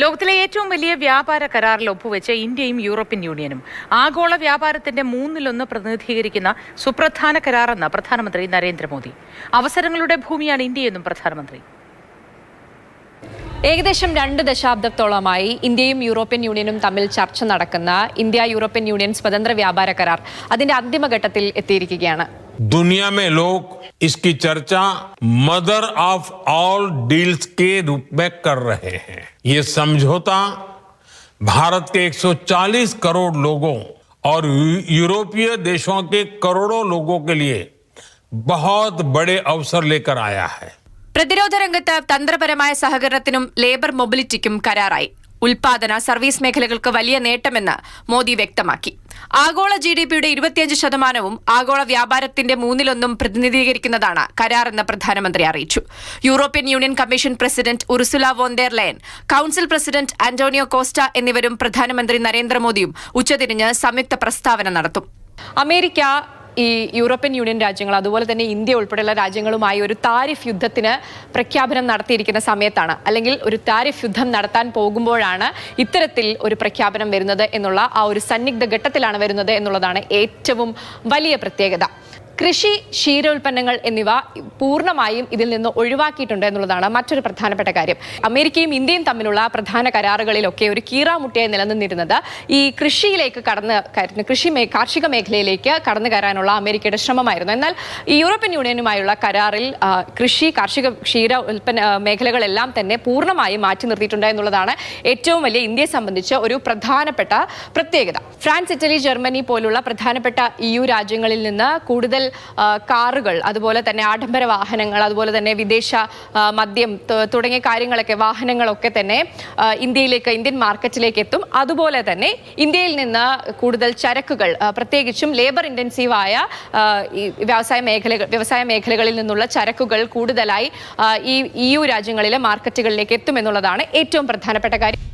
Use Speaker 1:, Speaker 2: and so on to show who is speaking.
Speaker 1: ലോകത്തിലെ ഏറ്റവും വലിയ വ്യാപാര കരാറിൽ ഒപ്പുവെച്ച ഇന്ത്യയും യൂറോപ്യൻ യൂണിയനും ആഗോള വ്യാപാരത്തിന്റെ മൂന്നിലൊന്ന് പ്രതിനിധീകരിക്കുന്ന സുപ്രധാന കരാറെന്ന് പ്രധാനമന്ത്രി നരേന്ദ്രമോദി. അവസരങ്ങളുടെ ഭൂമിയാണ് ഇന്ത്യയെന്നും പ്രധാനമന്ത്രി.
Speaker 2: ഏകദേശം രണ്ട് ദശാബ്ദത്തോളമായി ഇന്ത്യയും യൂറോപ്യൻ യൂണിയനും തമ്മിൽ ചർച്ച നടക്കുന്ന ഇന്ത്യ യൂറോപ്യൻ യൂണിയൻ സ്വതന്ത്ര വ്യാപാര കരാർ അതിന്റെ അന്തിമഘട്ടത്തിൽ എത്തിയിരിക്കുകയാണ്.
Speaker 3: दुनिया में लोग इसकी चर्चा मदर ऑफ ऑल डील्स के रूप में कर रहे हैं ये समझौता भारत के 140 करोड़ लोगों और यू- यूरोपीय देशों के करोड़ों लोगों के लिए बहुत बड़े अवसर लेकर आया है
Speaker 2: പ്രതിരോധ രംഗത്ത് തന്ത്രപരമായ സഹകരണത്തിനും ലേബർ മൊബിലിറ്റിക്കും കരാറായി ഉൽപാദന സർവീസ് മേഖലകൾക്ക് വലിയ നേട്ടമെന്ന് മോദി വ്യക്തമാക്കി. ആഗോള ജി ഡി പിയുടെ ഇരുപത്തിയഞ്ച് ശതമാനവും ആഗോള വ്യാപാരത്തിന്റെ മൂന്നിലൊന്നും പ്രതിനിധീകരിക്കുന്നതാണ് കരാറെന്ന് പ്രധാനമന്ത്രി അറിയിച്ചു. European union commission president Ursula von der Leyen council president Antonio Costa എന്നിവരും പ്രധാനമന്ത്രി നരേന്ദ്രമോദിയും ഉച്ചതിരിഞ്ഞ് സംയുക്ത പ്രസ്താവന നടത്തും. അമേരിക്ക ഈ യൂറോപ്യൻ യൂണിയൻ രാജ്യങ്ങൾ അതുപോലെ തന്നെ ഇന്ത്യ ഉൾപ്പെടെയുള്ള രാജ്യങ്ങളുമായി ഒരു താരിഫ് യുദ്ധത്തിന് പ്രഖ്യാപനം നടത്തിയിരിക്കുന്ന സമയത്താണ്. അല്ലെങ്കിൽ ഒരു താരിഫ് യുദ്ധം നടത്താൻ പോകുമ്പോഴാണ് ഇത്തരത്തിൽ ഒരു പ്രഖ്യാപനം വരുന്നത് എന്നുള്ള ആ ഒരു സന്നിഗ്ധ ഘട്ടത്തിലാണ് വരുന്നത് എന്നുള്ളതാണ് ഏറ്റവും വലിയ പ്രത്യേകത. കൃഷി ക്ഷീരോൽപ്പന്നങ്ങൾ എന്നിവ പൂർണമായും ഇതിൽ നിന്ന് ഒഴിവാക്കിയിട്ടുണ്ട് എന്നുള്ളതാണ് മറ്റൊരു പ്രധാനപ്പെട്ട കാര്യം. അമേരിക്കയും ഇന്ത്യയും തമ്മിലുള്ള പ്രധാന കരാറുകളിലൊക്കെ ഒരു കീറാമുട്ടിയായി നിലനിന്നിരുന്നത് ഈ കൃഷിയിലേക്ക് കടന്ന് കൃഷി കാർഷിക മേഖലയിലേക്ക് കടന്നു കയറാനുള്ള അമേരിക്കയുടെ ശ്രമമായിരുന്നു. എന്നാൽ ഈ യൂറോപ്യൻ യൂണിയനുമായുള്ള കരാറിൽ കൃഷി കാർഷിക ക്ഷീര ഉൽപ്പന്ന മേഖലകളെല്ലാം തന്നെ പൂർണമായും മാറ്റി നിർത്തിയിട്ടുണ്ട് എന്നുള്ളതാണ് ഏറ്റവും വലിയ ഇന്ത്യയെ സംബന്ധിച്ച് ഒരു പ്രധാനപ്പെട്ട പ്രത്യേകത. ഫ്രാൻസ് ഇറ്റലി ജർമ്മനി പോലുള്ള പ്രധാനപ്പെട്ട ഇ രാജ്യങ്ങളിൽ നിന്ന് കൂടുതൽ കാറുകൾ അതുപോലെ തന്നെ ആഡംബര വാഹനങ്ങൾ അതുപോലെ തന്നെ വിദേശ മദ്യം തുടങ്ങിയ കാര്യങ്ങളൊക്കെ വാഹനങ്ങളൊക്കെ തന്നെ ഇന്ത്യയിലേക്ക് ഇന്ത്യൻ മാർക്കറ്റിലേക്ക് എത്തും. അതുപോലെ തന്നെ ഇന്ത്യയിൽ നിന്ന് കൂടുതൽ ചരക്കുകൾ പ്രത്യേകിച്ചും ലേബർ ഇന്റൻസീവായ വ്യവസായ മേഖലകൾ വ്യവസായ മേഖലകളിൽ നിന്നുള്ള ചരക്കുകൾ കൂടുതലായി ഈ ഇ യു രാജ്യങ്ങളിലെ മാർക്കറ്റുകളിലേക്ക് എത്തുമെന്നുള്ളതാണ് ഏറ്റവും പ്രധാനപ്പെട്ട കാര്യം.